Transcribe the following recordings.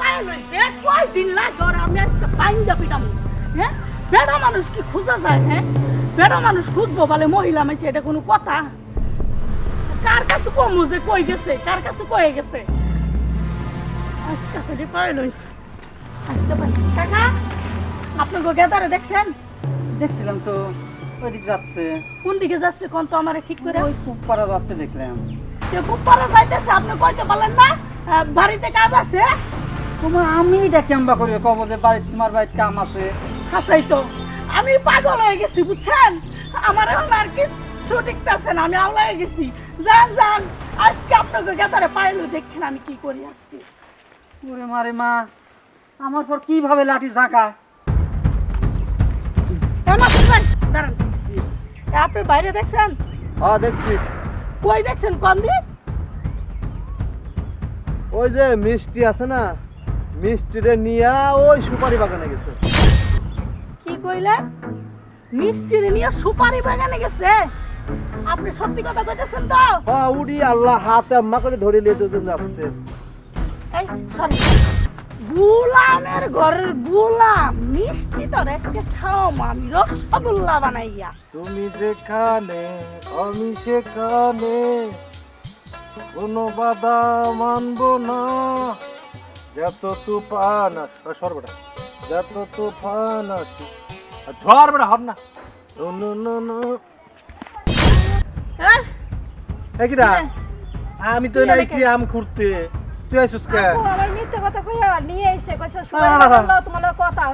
হয়ে লইছে হ্যাঁ মহিলা মেয়েছে, এটা কোনো কথা? কার কাছে কমু যে কই গেছে? কার কাছে কয়ে গেছে? আজকে খালি পায়ে লই আজকে কাকা আপনাকে গেদারে দেখছেন? দেখছিলাম তো। ওইদিক যাচ্ছে? কোন দিকে যাচ্ছে কোন তো আমারে ঠিক করে? ওই যাচ্ছে দেখলাম। যাইতেছে আপনি কইতে পারলেন না? বাড়িতে কাজ আছে? তোমার আমি এটা কেমবা করি? কব যে বাড়ি তোমার বাড়িতে কাম আছে। হাসাই তো। আমি পাগল হয়ে গেছি বুঝছেন? আমার এখন আর কি ছুটিকতেছে না আমি আওলা হয়ে গেছি। যান যান আজকে আপনাকে গেদারে পাইলো দেখেন আমি কি করি আজকে। ওরে মারে মা আমার পর কীভাবে লাঠি ঝাঁকা? আপনি বাইরে দেখছেন? হ্যাঁ দেখছি। কই দেখছেন দিক? ওই যে মিষ্টি আছে না মিষ্টিরে নিয়া ওই সুপারি বাগানে গেছে। কি কইলেন? মিষ্টির নিয়ে সুপারি বাগানে গেছে? আপনি সত্যি কথা কইতেছেন তো? হ্যাঁ উড়ি আল্লাহ হাতে আম্মা করে ধরে লিয়ে দুজন যাচ্ছে। এই সরি। গুলামের ঘরের গুলাম মিষ্টি তো রেখে খাও আমি রসগোল্লা বানাইয়া। তুমি যেখানে আমি সেখানে কোনো বাধা মানবো না। যত তুফান আছে ও, সর বেটা যত তুফান আছে ধর বেটা হর না। No, no, no. হ্যাঁ। আমি তো নাইছি আম খুঁড়তে। তুই আইসুস কে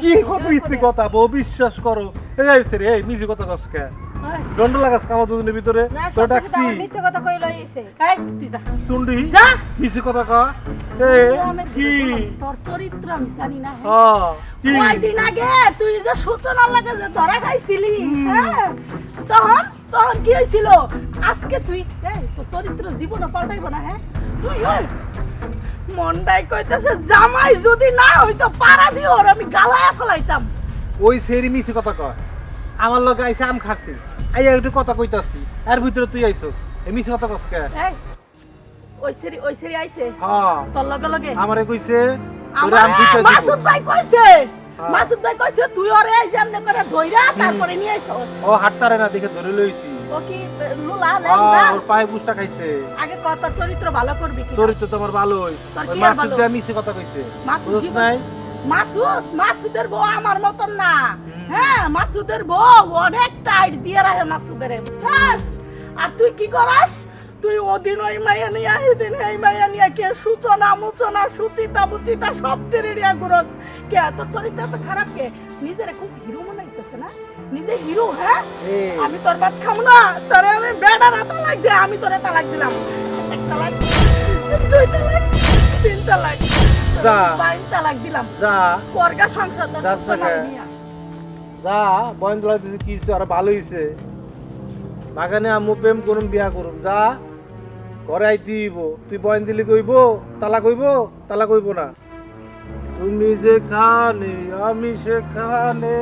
কি কত মিথ্যে কথা বউ বিশ্বাস করো। এই আইছে রে এই মিজি কথা কস কে দণ্ড লাগাস কামা দুজনের ভিতরে তো ডাকছি। মিথ্যে কথা কইলো আইছে। এই, তুই যা। চুন্ডি যা। মিজি কথা ক। এ কি? তোর চরিত্র আমি জানি না হ কি? কয়দিন আগে তুই যে সূচনা লাগে যে ধরা খাইছিলি হ্যাঁ? তখন তখন কি হয়েছিল আজকে তুই এই, তোর চরিত্র জীবনে পাল্টাইব না হ্যাঁ? তুই ওই মনটাই কইতেছে জামাই যদি না হইতো দিও ওর আমি গালায় ফেলাইতাম। ওই সেরি মিছি কথা কয়। আমার লগে আইছে আম খাচ্ছি আইয়া একটু কথা কইতাছি। এর ভিতরে তুই আইছস। এই মিছি কথা কস কে? ওই সেরি ওই সেরি আইছে? হ্যাঁ। তোর লগে লগে? আমারে কইছে আমার মাসুদ ভাই কইছে। হ্যাঁ। মাসুদ ভাই কইছে তুই ওরে যেমনে করে ধইরা তারপরে নিয়ে আইছস। ও না দেখে ধরে লইছি। ও কি লুলা ওর পায়ে বুঝটা খাইছে। আগে কত চরিত্র ভালো করবি কি চরিত্র তো আমার ভালোই। ওই মাসুদ ভালো? মিছে কথা কইছে। মাসুদ নাই? মাসুদ মাসুদের বউ আমার মতন না। হ্যাঁ মাসুদের বউ অনেক টাইট দিয়ে রাখে মাসুদের বুঝছাস? আর তুই কি করাস? তুই ওদিন ওই মাইয়া নিয়ে এদিন এই মাইয়া নিয়ে কে সূচনা মুচনা সুচিতা বুচিতা সব তেরে নিয়ে ঘুরস কে তোর চরিত্র তো খারাপ কে? নিজের খুব হিরো মনে হইতেছে না? নিজে হিরো হ্যাঁ? আমি তোর বাদ খাব না তোরে আমি বেড়ার তালাক দে আমি তোরে তালাক দিলাম। এক তালাক দুই তালাক তিন তালাক যা। বাইশ তালাক দিলাম। যা। করগা সংসার তোর। যা। বয়ন তোলা দিছে কি আর ভালো হইছে। বাগানে আম্মু প্রেম করুম বিয়া করুম যা। ঘরে আইতে হইব তুই বয়ন দিলে কইব তালা কইব তালা কইব না। তুমি যেখানে, আমি সেখানে।